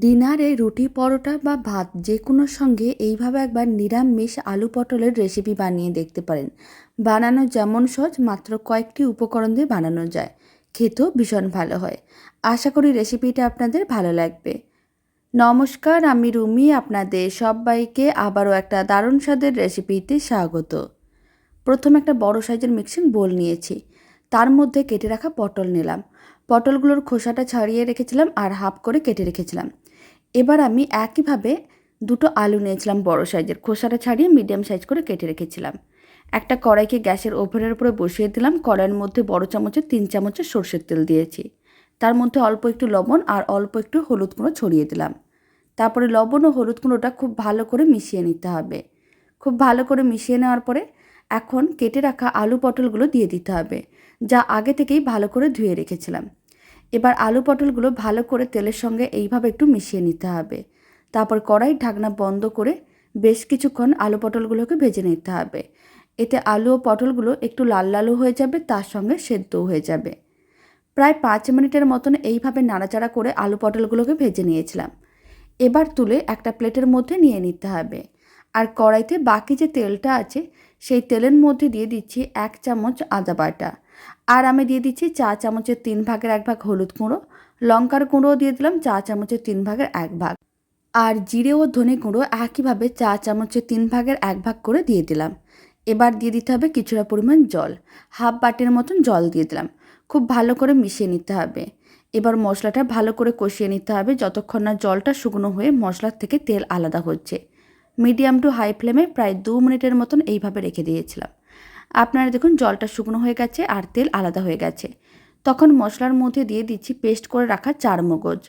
ডিনারে রুটি, পরোটা বা ভাত যে কোনোর সঙ্গে এইভাবে একবার নিরামিষ আলু পটলের রেসিপি বানিয়ে দেখতে পারেন। বানানো যেমন সহজ, মাত্র কয়েকটি উপকরণ দিয়ে বানানো যায়। খেতেও ভীষণ ভালো হয়। আশা করি রেসিপিটা আপনাদের ভালো লাগবে। নমস্কার, আমি রুমি, আপনাদের সবাইকে আবারও একটা দারুণ স্বাদের রেসিপিতে স্বাগত। প্রথম একটা বড় সাইজের মিক্সিং বোল নিয়েছি। তার মধ্যে কেটে রাখা পটল নিলাম। পটলগুলোর খোসাটা ছাড়িয়ে রেখেছিলাম আর হাফ করে কেটে রেখেছিলাম। এবার আমি একইভাবে দুটো আলু নিয়েছিলাম বড় সাইজের, খোসাটা ছাড়িয়ে মিডিয়াম সাইজ করে কেটে রেখেছিলাম। একটা কড়াইকে গ্যাসের ওভেনের উপরে বসিয়ে দিলাম, কড়াইয়ের মধ্যে বড় চামচের তিন চামচের সর্ষের তেল দিয়েছি। তার মধ্যে অল্প একটু লবণ আর অল্প একটু হলুদ গুঁড়ো ছড়িয়ে দিলাম। তারপরে লবণ ও হলুদ গুঁড়োটা খুব ভালো করে মিশিয়ে নিতে হবে। খুব ভালো করে মিশিয়ে নেওয়ার পরে এখন কেটে রাখা আলু পটলগুলো দিয়ে দিতে হবে, যা আগে থেকেই ভালো করে ধুয়ে রেখেছিলাম। এবার আলু পটলগুলো ভালো করে তেলের সঙ্গে এইভাবে একটু মিশিয়ে নিতে হবে। তারপর কড়াই ঢাকনা বন্ধ করে বেশ কিছুক্ষণ আলু পটলগুলোকে ভেজে নিতে হবে। এতে আলু ও পটলগুলো একটু লাল লালও হয়ে যাবে, তার সঙ্গে সেদ্ধও হয়ে যাবে। প্রায় পাঁচ মিনিটের মতন এইভাবে নাড়াচাড়া করে আলু পটলগুলোকে ভেজে নিয়েছিলাম। এবার তুলে একটা প্লেটের মধ্যে নিয়ে নিতে হবে। আর কড়াইতে বাকি যে তেলটা আছে সেই তেলের মধ্যে দিয়ে দিচ্ছি এক চামচ আদা বাটা। আর আমি দিয়ে দিচ্ছি চা চামচের তিন ভাগের এক ভাগ হলুদ গুঁড়ো। লঙ্কার গুঁড়োও দিয়ে দিলাম চা চামচের তিন ভাগের এক ভাগ। আর জিরে ও ধনে গুঁড়ো একইভাবে চা চামচের তিন ভাগের এক ভাগ করে দিয়ে দিলাম। এবার দিয়ে দিতে হবে কিছুটা পরিমাণ জল। হাফ বাটির মতন জল দিয়ে দিলাম। খুব ভালো করে মিশিয়ে নিতে হবে। এবার মশলাটা ভালো করে কষিয়ে নিতে হবে যতক্ষণ না জলটা শুকনো হয়ে মশলার থেকে তেল আলাদা হচ্ছে। মিডিয়াম টু হাই ফ্লেমে প্রায় দু মিনিটের মতন এইভাবে রেখে দিয়েছিলাম। আপনারা দেখুন, জলটা শুকনো হয়ে গেছে আর তেল আলাদা হয়ে গেছে। তখন মশলার মধ্যে দিয়ে দিচ্ছি পেস্ট করে রাখা চার মগজ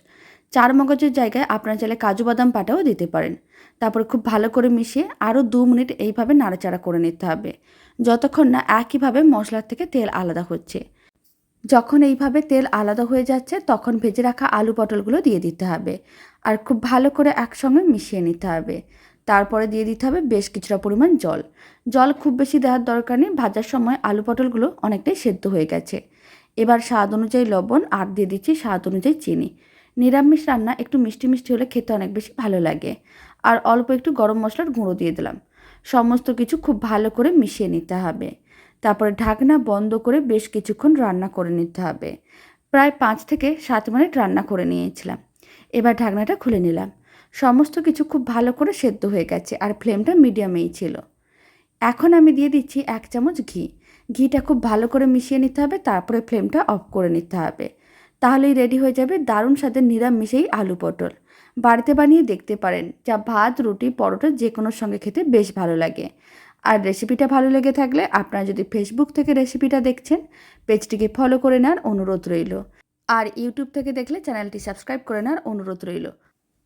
চার মগজের জায়গায় আপনারা চাইলে কাজু বাদাম পাটাও দিতে পারেন। তারপর খুব ভালো করে মিশিয়ে আরও দু মিনিট এইভাবে নাড়াচাড়া করে নিতে হবে। যতক্ষণ না একইভাবে মশলার থেকে তেল আলাদা হচ্ছে। যখন এইভাবে তেল আলাদা হয়ে যাচ্ছে, তখন ভেজে রাখা আলু পটলগুলো দিয়ে দিতে হবে। আর খুব ভালো করে একসঙ্গে মিশিয়ে নিতে হবে। তারপরে দিয়ে দিতে হবে বেশ কিছুটা পরিমাণ জল। জল খুব বেশি দেওয়ার দরকার নেই, ভাজার সময় আলু পটলগুলো অনেকটাই সেদ্ধ হয়ে গেছে। এবার স্বাদ অনুযায়ী লবণ আর দিয়ে দিচ্ছি স্বাদ অনুযায়ী চিনি। নিরামিষ রান্না একটু মিষ্টি মিষ্টি হলে খেতে অনেক বেশি ভালো লাগে। আর অল্প একটু গরম মশলার গুঁড়ো দিয়ে দিলাম। সমস্ত কিছু খুব ভালো করে মিশিয়ে নিতে হবে। তারপরে ঢাকনা বন্ধ করে বেশ কিছুক্ষণ রান্না করে নিতে হবে। প্রায় পাঁচ থেকে সাত মিনিট রান্না করে নিয়েছিলাম। এবার ঢাকনাটা খুলে নিলাম। সমস্ত কিছু খুব ভালো করে সেদ্ধ হয়ে গেছে আর ফ্লেমটা মিডিয়ামেই ছিল। এখন আমি দিয়ে দিচ্ছি এক চামচ ঘি। ঘিটা খুব ভালো করে মিশিয়ে নিতে হবে, তারপরে ফ্লেমটা অফ করে নিতে হবে। তাহলেই রেডি হয়ে যাবে দারুণ স্বাদের নিরামিষেই আলু পটল। বাড়িতে বানিয়ে দেখতে পারেন যা ভাত, রুটি, পরোটা যে কোনো সঙ্গে খেতে বেশ ভালো লাগে। আর রেসিপিটা ভালো লেগে থাকলে আপনারা যদি ফেসবুক থেকে রেসিপিটা দেখছেন পেজটিকে ফলো করে নেওয়ার অনুরোধ রইল। আর ইউটিউব থেকে দেখলে চ্যানেলটি সাবস্ক্রাইব করে নেওয়ার অনুরোধ রইল।